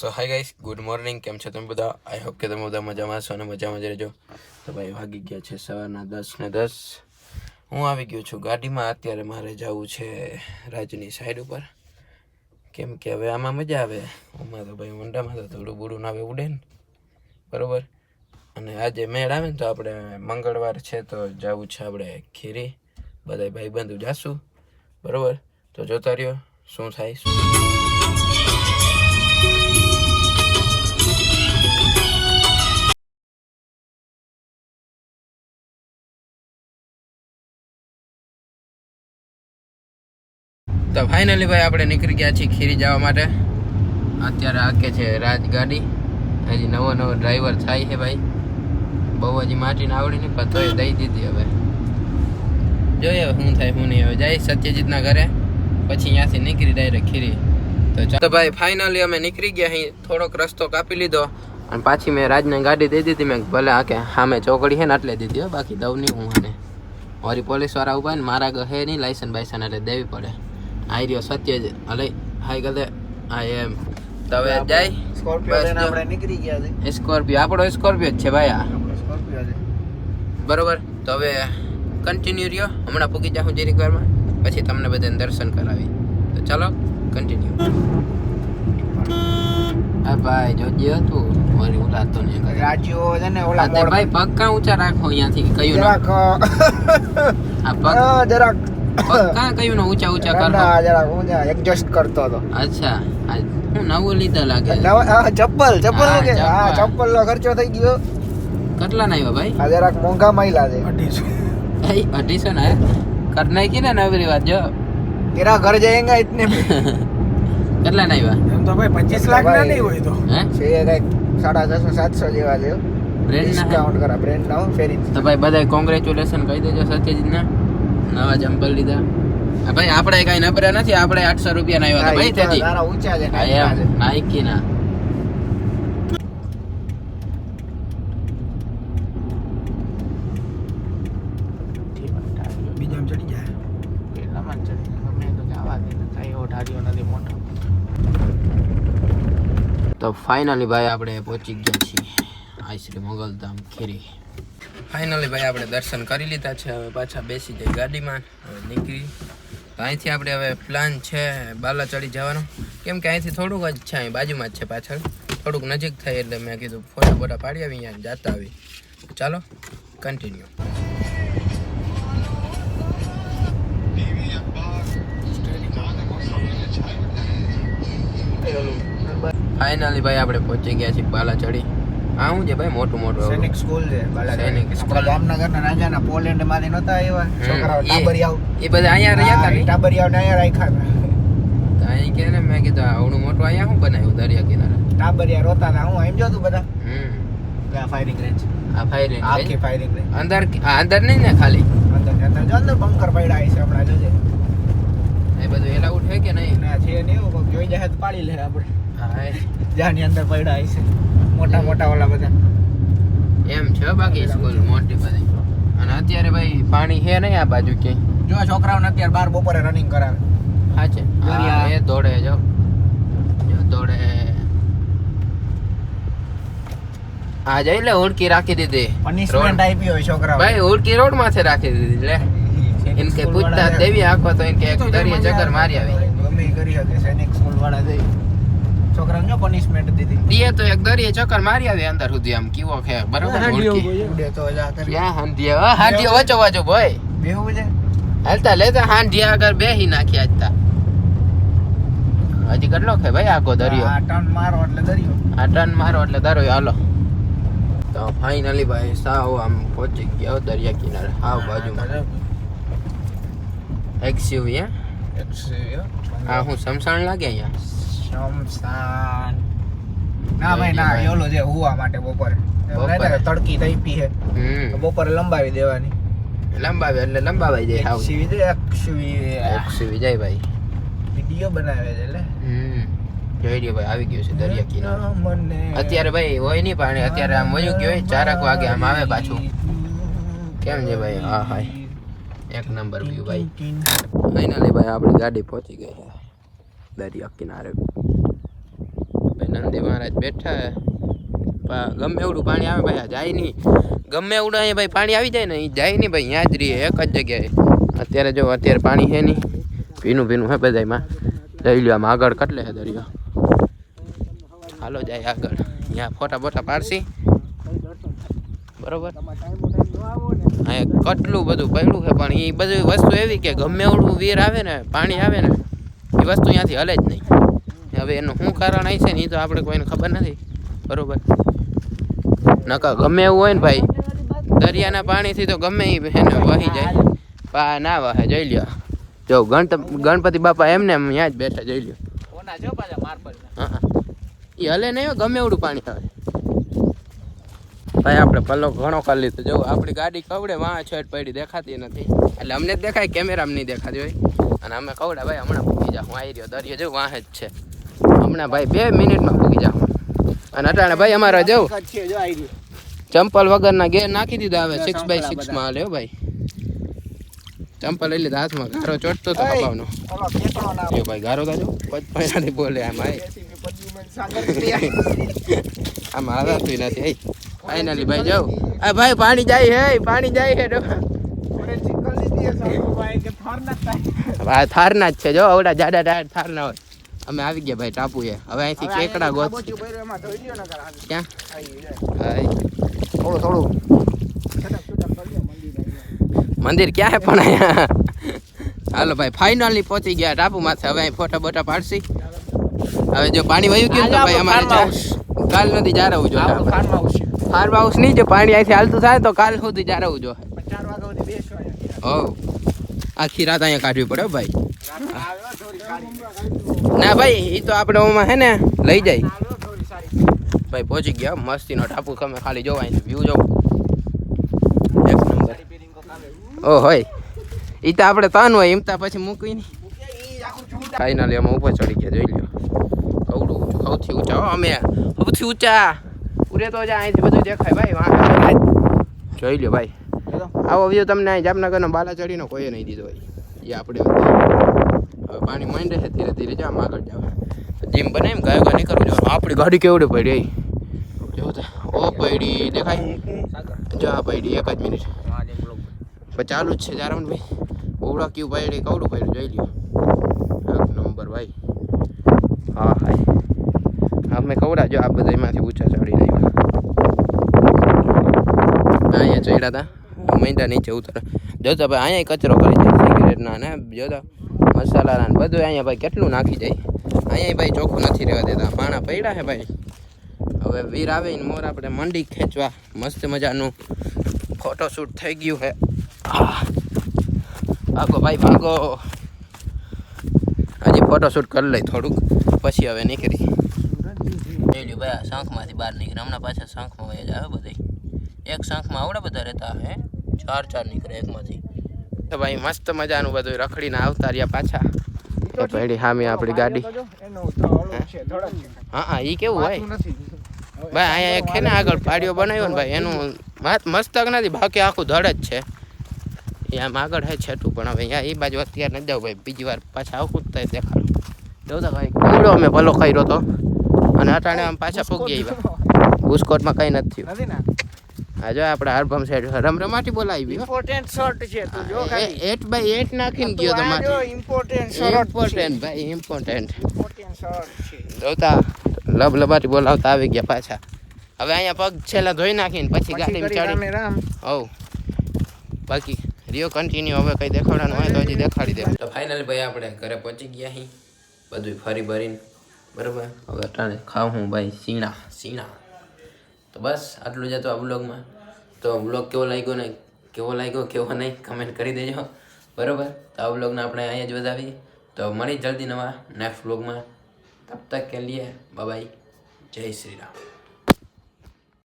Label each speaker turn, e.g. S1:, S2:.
S1: So hi guys good morning કેમ છો તમે બધા? આઈ હોપ કે તમે બધા મજામાં છો અને મજામાં જ રહેજો. તો ભાઈ, વાગી ગયા છે સવારના દસ ને દસ. હું આવી ગયો છું ગાડીમાં. અત્યારે મારે જવું છે રાજની સાઈડ ઉપર. કેમ કે હવે આમાં મજા આવે. આમાં તો ભાઈ ઊંડામાં તો થોડું બુડું ના આવે, ઉડે ને. બરાબર? અને આજે મેળ આવે ને તો આપણે મંગળવાર છે તો જવું છે આપણે ખીરી. બધા ભાઈબંધુ જાશું. બરાબર? તો જોતા રહ્યો. શું થાય? શું તો ફાઇનલી ભાઈ આપણે નીકળી ગયા છીએ ખીરી જવા માટે. અત્યારે આકે છે રાજગાડી. હજી નવો નવો ડ્રાઈવર થાય છે ભાઈ. બહુ હજી માટીને આવડી નહીં, પણ તોય દઈ દીધી હવે. જોઈએ શું થાય, શું નહીં હવે. જાય સત્યજીતના ઘરે, પછી અહીંયાથી નીકળી ડાયરેક્ટ ખીરી. તો ચાલો. ભાઈ ફાઇનલી અમે નીકળી ગયા અહીં. થોડોક રસ્તો કાપી લીધો. અને પાછી મેં રાજને ગાડી દઈ દીધી. મેં ભલે આકે સામે ચોકડી છે ને એટલે દીધી હો, બાકી દઉં નહીં હું આને. મારી પોલીસવાળા ઊભા ને, મારા ઘરે નહીં, લાયસન્સ બાયસન એટલે દેવી પડે. આઈ રહ્યો સત્ય જ. અલે હાય ગદે આઈ એમ તવે જાય.
S2: સ્કોર્પિયો લઈને આપણે નીકળી ગયા છે.
S1: સ્કોર્પિયો આપણો સ્કોર્પિયો જ છે ભાઈ આ.
S2: સ્કોર્પિયો છે.
S1: બરોબર? તો હવે કન્ટિન્યુ રહ્યો. હમણાં પૂગી જાઉં જરીક વારમાં પછી તમને બધાને દર્શન કરાવી. તો ચાલો કન્ટિન્યુ હા ભાઈ જોજે હતું વળી ઉલાતો નહીં કરે.
S2: રાજ્યો છે ને ઓલા
S1: ભાઈ પગ કાં ઊંચા રાખો અહીંયાથી કયું ના આ પગ
S2: જરાક
S1: કાં કયું ના ઊંચા ઊંચા કરતો
S2: ના, જરાક ઊંચા એડજસ્ટ કરતો હતો.
S1: અચ્છા હું નવું લીધા લાગે.
S2: નવા- ચપ્પલ ચપ્પલ
S1: હા,
S2: નું હા
S1: ચપ્પલ.
S2: નો ખર્ચો થઈ ગયો.
S1: કેટલા ના આવ્યા ભાઈ?
S2: આ જરાક મોંઘા માયલા છે.
S1: ભાઈ અઢીસો ના? કર નાખી ને નવરી વાત જો.
S2: તેરા ઘર જાયેંગા ઇતને
S1: કેટલા ના આવ્યા?
S3: એમ તો ભાઈ પચીસ લાખ ના નહીં હોય તો.
S1: હે?
S2: છે કંઈક સાડા છસો સાતસો જેવા છે.
S1: બ્રેન્ડ?
S2: ડિસ્કાઉન્ટ કરા બ્રેન્ડ નો ફેરી.
S1: તો ભાઈ બધાય કોંગ્રેચ્યુલેશન કહી દેજો સત્યજીત ને નવા ચંપલ લીધા. ભાઈ આપણે કઈ નબરા નથી આપણે આઠસો રૂપિયા ના આવ્યા ભાઈ તેથી
S2: તારા ઊંચા છે
S1: નાઈકી ના
S2: તો જવા દે ને. કાંઈ નથી મોટો.
S1: તો ફાઇનલી ભાઈ આપણે પહોંચી ગયા છીએ. આઈશ્રી શ્રી મોગલધામ ખીરી. ફાઇનલી ભાઈ આપણે દર્શન કરી લીધા છે, હવે પાછા બેસી જઈ ગાડીમાં, હવે નીકળી. તો અહીંથી આપણે હવે પ્લાન છે બાલા ચડી જવાનો. કેમ કે અહીંથી થોડુંક જ છે, અહીં બાજુમાં જ છે પાછળ. થોડુંક નજીક થાય એટલે મેં કીધું ફોટા બોટા પાડી આવી અહીંયા જાતા આવી ચાલો કન્ટિન્યુ ફાઇનલી ભાઈ આપણે પહોંચી ગયા છીએ બાલા ચડી આ હું છે ભાઈ? મોટું મોટું
S2: સૈનિક સ્કૂલ છે.
S1: સૈનિક સ્કૂલ.
S2: ના રાજા રાજાના પોલેન્ડમાંથી નતા આવ્યા છોકરાઓ ટાબરિયાઓ.
S1: એ બધા અહીંયા રહ્યા હતા
S2: ઈ
S1: નહીં?
S2: ટાબરિયાઓને અહીંયા રાખ્યા હતા.
S1: અહીં કે ને મેં કીધું આવડું મોટું અહીંયા શું બનાવ્યું દરિયા કિનારે?
S2: ટાબરિયા રોતા હતા. હું એમ જોતું બધા? આ ફાયરિંગ રેન્જ
S1: આ ફાયરિંગ
S2: આખી ફાયરિંગ રેન્જ
S1: અંદર અંદર નહીં ને ખાલી?
S2: અંદર અંદર જો અંદર બંકર પડ્યા છે આપણા જોજે.
S1: એ બધું એલાઉડ છે કે નહીં?
S2: ના છે ને એવું જોઈ તો પાડી લે આપણે.
S1: હા એ.
S2: જ્યાંની અંદર પડ્યા છે મોટા મોટા ઓલા બધા.
S1: એમ છે બાકી સ્કૂલ મોટી બધી. અને અત્યારે ભાઈ પાણી છે નહીં આ બાજુ કે?
S2: જો છોકરાઓને અત્યારે બાર બપોરે રનિંગ કરાવે.
S1: હા છે. એ દોડે જો. જો દોડે. આ જઈ લે ઉડકી રાખી દીધી.
S2: પનિશમેન્ટ આપી હોય છોકરાઓ
S1: ભાઈ ઉડકી રોડ માથે રાખી દીધી લે. એમ કે પૂછતા દેવી આખો તો એમ કે એક દરિયે ચક્કર મારી આવી.
S2: ગમે કરી શકે સૈનિક સ્કૂલ વાળા જઈ. છોકરાને જો પનિશમેન્ટ દીધી?
S1: દીએ તો એક દરિયે ચક્કર મારી આવે અંદર સુધી આમ કીવો ખે બરોબર ઓળખી.
S2: ઉડે તો જા કરી
S1: વચો વચો ભાઈ.
S2: બેહું છે?
S1: હાલતા લેતા હાંડિયા આગળ બેહી નાખી આજતા હજી કેટલો ખે ભાઈ આખો દરિયો?
S2: આ ટર્ન મારો એટલે દરિયો.
S1: આ ટર્ન મારો એટલે દરિયો હાલો. તો ફાઇનલી ભાઈ સાવ આમ પહોંચી ગયો દરિયા કિનારે હાવ બાજુમાં. એક્સયુવી હે? હા. હું સમસાણ લાગે અહીંયા?
S2: શમશાન. ના ભાઈ ના યોલો જે હુવા માટે બપોરે.
S1: બપોરે.
S2: તડકી થઈ પી હે.
S1: હમ.
S2: બપોરે લંબાવી દેવાની.
S1: લંબાવે એટલે લંબાવાઈ જાય હાવ.
S2: સીવી દે એક્સયુવી
S1: એક્સયુવી જાય ભાઈ.
S2: વિડિયો બનાવે છે એટલે.
S1: હમ. જોઈ ભાઈ આવી ગયો છે દરિયા કિનારે અત્યારે ભાઈ હોય નહીં પાણી અત્યારે આમ વયું ગયો હોય ચારક વાગે આમ આવે પાછું. કેમ છે ભાઈ? હા હા એક નંબર વ્યૂ ભાઈ. ફાઇનલી ભાઈ આપણી ગાડી પહોંચી ગઈ છે દરિયા કિનારે નંદી મહારાજ બેઠા ગમે એવડું પાણી આવે ભાઈ જાય નહીં. ગમે એવડું અહીંયા ભાઈ પાણી આવી જાય ને એ જાય નહીં ભાઈ ત્યાં જ રહીએ એક જ જગ્યાએ. અત્યારે જો, અત્યારે પાણી છે નહીં. ભીનું ભીનું હે બધામાં લઈ લ્યો, આમાં આગળ કટલે છે દરિયો. હાલો જાય આગળ. ત્યાં ફોટા બોટા પાડશી. બરોબર? અહીંયા કેટલું બધું પડ્યું છે પણ એ બધી વસ્તુ એવી કે ગમે એવડું વીર આવે ને, પાણી આવે ને એ વસ્તુ ત્યાંથી હલે જ નહીં. હવે એનું શું કારણ હશે છે ને એ તો આપણે કોઈને ખબર નથી. બરોબર? નકા ગમે એવું હોય ને ભાઈ દરિયાના પાણીથી તો ગમે એ એને વહી જાય. પા ના વહે જોઈ લ્યો. જો ગણત ગણપતિ બાપા એમને એમ ત્યાં જ બેઠા જોઈ લ્યો.
S2: જો પાછા
S1: હા એ હલે નહીં હો, ગમે એવડું પાણી આવે. ભાઈ આપણે પલ્લો ઘણો કરી લીધો. જો આપણી ગાડી કવડે વાં છેડ પડી દેખાતી નથી. એટલે અમને જ દેખાય કેમેરામાં નહીં દેખાતી હોય. અને અમે કવડા ભાઈ હમણાં પૂગી જાઉં આવી રહ્યો દરિયો જો વાહ જ છે. હમણાં ભાઈ બે મિનિટમાં પૂગી જાવ અને અટાણે ભાઈ અમારે જવું
S2: જો
S1: ચંપલ વગરના ગેર નાખી દીધા હવે સિક્સ બાય સિક્સમાં માં હો ભાઈ. ચંપલ લઈ લીધા હાથમાં ગારો ચોટતો તો કપાવનો
S2: ઓલો ખેતરો ના
S1: એ ભાઈ ગારો તાજો પચપૈયાથી બોલે આમ આય. આમ હાલાતું નથી એ ફાઇનલી ભાઈ જાઉં આ ભાઈ પાણી જાય હે પાણી જાય હે
S2: કે ના
S1: થારના જ છે જો આવડા જાડા ટાયર થારના હોય. અમે આવી ગયા ભાઈ ટાપુ એ હવે અહીંથી કેકડા ગોત. ક્યાં.
S2: થોડું થોડું. મંદિર
S1: ક્યાં હે પણ અહીંયા? હાલો ભાઈ ફાઇનલી પહોંચી ગયા ટાપુ માથે હવે અહીં ફોટા બોટા પાડશી. હવે જો પાણી વહ્યું ગયું તો ભાઈ અમારે કાલ નથી જારવું જો
S2: ફાર્મ હાઉસ
S1: ફાર્મ હાઉસ નહીં જો પાણી અહીંથી હાલતું થાય તો કાલ સુધી જારવું જો
S2: પણ ચાર વાગ્યા સુધી બેસવા અહીંયા.
S1: આખી રાત અહીંયા કાઢવી પડે ભાઈ. ના ભાઈ એ તો આપણે ઓમાં હે ને લઈ જાય. ભાઈ, પહોંચી ગયા મસ્તીનો ટાપુ તમે ખાલી જોવા અહીં વ્યૂ જોવો. એક નંબર. ઓ, હોય. એ તો આપણે તન હોય, એમ તો પછી
S2: મૂકીને.
S1: ફાઇનલી અમે ઉપર ચડી ગયા, જોઈ લ્યો. કવડું ઊંચું, સૌથી ઊંચા અમે. સૌથી ઊંચા. ઉરે તો જા, અહીંથી બધું દેખાય. ભાઈ જોઈ લ્યો, ભાઈ. આવો વ્યૂ તમને અહીં જામનગરનો બાલાચડીનો કોઈએ નહીં દીધો હોય. એ આપણે હવે પાણી માંડે છે ધીરે ધીરે જામ આગળ જાવ જીમ બને એમ ગાયો ગાય કરવું જો, આપણી ગાડી કેવડી પડી જો ઓ પડી, દેખાય? જો પડી, એક જ મિનિટ. ચાલુ જ છે જારમણ ભાઈ. ઓવડા ક્યુ પડી, કવડું પડ્યું જોઈ લ્યો. એક નંબર ભાઈ. હા હા અમે કવડા જો આ બધા એમાંથી ઊંચા ચડી આવ્યા અહીંયા ચડ્યા હતા મહિંદા નીચે ઉતરે. જોતા ભાઈ અહીંયા કચરો કરી જાય સિગરેટના ને જોતા મસાલાના ને બધું અહીંયા ભાઈ કેટલું નાખી જાય અહીંયા ભાઈ ચોખ્ખું નથી રહેવા દેતા. પાણા પડ્યા છે ભાઈ. હવે વીર આવે ને મોર આપણે મંડી ખેંચવા. મસ્ત મજાનું ફોટોશૂટ થઈ ગયું છે. ભાગો ભાઈ, ભાગો. હજી ફોટોશૂટ કરી લઈ થોડુંક. પછી હવે નીકળી. ભાઈ શંખમાંથી બહાર નીકળે. હમણાં પાછા શંખમાં વયા આવે બધી એક શંખમાં આવડા બધા રહેતા હે. ચાર ચાર નીકળે એકમાંથી. તો ભાઈ મસ્ત મજાનું બધું રખડીને આવતા રહ્યા પાછા. એ પડી હામી આપણી ગાડી.
S2: એનો તો ઓલું છે ધડક છે.
S1: હા હા એ કેવું હોય? ભાઈ અહીંયા એક છે ને આગળ પાડીઓ બનાવ્યો ને ભાઈ એનું વાત મસ્તક નથી બાકી આખું ધડ જ છે. એ આમ આગળ હે છેટું પણ હવે અહીંયા એ બાજુ અત્યારે નથી જાવ ભાઈ બીજી વાર પાછા આવું જ થાય દેખાડું. જોતા ભાઈ કવડો અમે ભલો ખાઈ તો. અને અટાણે આમ પાછા પૂગી આવ્યા. બુસ્કોટમાં કંઈ નથી થયું.
S2: નથી ને
S1: હા જો આપણે આલ્બમ સાઈડ રમરમાટી બોલાવી.
S2: ઇમ્પોર્ટન્ટ શર્ટ છે તું જો ખાલી.
S1: એટ બાય એટ નાખીને ગયો તમારે
S2: ઇમ્પોર્ટન્ટ શર્ટ
S1: ઇમ્પોર્ટન્ટ ભાઈ ઇમ્પોર્ટન્ટ
S2: ઇમ્પોર્ટન્ટ શર્ટ છે.
S1: જોતા લબ લબાટી બોલાવતા આવી ગયા પાછા. હવે અહીંયા પગ છેલ્લા ધોઈ નાખીને પછી ગાડીમાં ચડી.
S2: રામે રામ.
S1: હવ. બાકી રિયો કન્ટિન્યુ હવે કઈ દેખાડવાનું હોય તો હજી દેખાડી દે તો ફાઇનલી ભાઈ આપણે ઘરે પહોંચી ગયા અહીં બધું ફરી ભરીને. બરાબર? હવે અટાણે ખાવ હું ભાઈ સીણા સીણા તો બસ, આટલું જ હતું આ બ્લોગમાં તો બ્લોગ કેવો લાગ્યો ને, કેવો લાગ્યો, કેવો નહીં કમેન્ટ કરી દેજો. બરાબર? તો આ બ્લોગને આપણે અહીંયા જ વધાવીએ. તો મળી જલ્દી નવા નેક્સ્ટ બ્લોગમાં તબ તક કે લીએ બાય. જય શ્રી રામ.